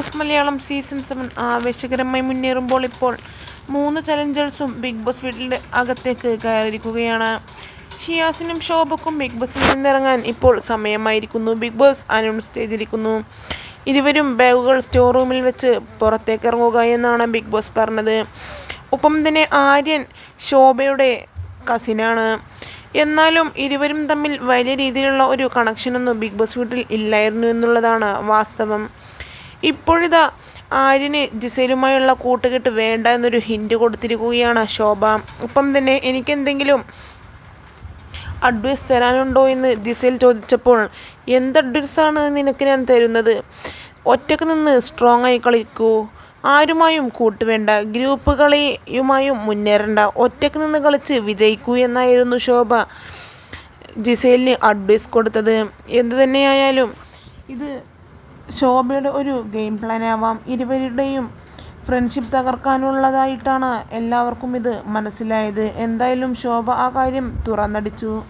Boss Malayalam season seven ആവേശകരമായി മുന്നേറുമ്പോൾ ഇപ്പോൾ മൂന്ന് ചലഞ്ചേഴ്സും ബിഗ് ബോസ് വീട്ടിന്റെ അകത്തേക്ക് കയറിയിരിക്കുകയാണ്. ഷിയാസിനും ശോഭക്കും ബിഗ് ബോസിൽ നിന്നിറങ്ങാൻ ഇപ്പോൾ സമയമായിരിക്കുന്നു. ബിഗ് ബോസ് അനൗൺസ് ചെയ്തിരിക്കുന്നു. ഇരുവരും ബാഗുകൾ സ്റ്റോർ റൂമിൽ വെച്ച് പുറത്തേക്ക് ഇറങ്ങുക എന്നാണ് ബിഗ് ബോസ് പറഞ്ഞത്. ഒപ്പം തന്നെ ആര്യൻ ശോഭയുടെ കസിനാണ് എന്നാലും ഇരുവരും തമ്മിൽ വലിയ രീതിയിലുള്ള ഒരു കണക്ഷനൊന്നും ബിഗ് ബോസ് വീട്ടിൽ ഇല്ലായിരുന്നു എന്നുള്ളതാണ് വാസ്തവം. ഇപ്പോഴിതാ ആര്യന് ജിസേലുമായുള്ള കൂട്ടുകെട്ട് വേണ്ട എന്നൊരു ഹിന്റ് കൊടുത്തിരിക്കുകയാണ് ശോഭ. ഒപ്പം തന്നെ എനിക്കെന്തെങ്കിലും അഡ്വൈസ് തരാനുണ്ടോ എന്ന് ജിസേൽ ചോദിച്ചപ്പോൾ എന്ത് അഡ്വൈസാണ് നിനക്ക് ഞാൻ തരുന്നത്? ഒറ്റയ്ക്ക് നിന്ന് സ്ട്രോങ് ആയി കളിക്കൂ. ആരുമായും കൂട്ടുവേണ്ട ഗ്രൂപ്പ് കളിയുമായും മുന്നേറണ്ട. ഒറ്റയ്ക്ക് നിന്ന് കളിച്ച് വിജയിക്കൂ എന്നായിരുന്നു ശോഭ ജിസേലിന് അഡ്വൈസ് കൊടുത്തത്. എന്തു തന്നെയായാലും ഇത് ശോഭയുടെ ഒരു ഗെയിം പ്ലാൻ ആവാം. ഇരുവരുടെയും ഫ്രണ്ട്ഷിപ്പ് തകർക്കാനുള്ളതായിട്ടാണ് എല്ലാവർക്കും ഇത് മനസ്സിലായത്. എന്തായാലും ശോഭ ആ കാര്യം തുറന്നടിച്ചു.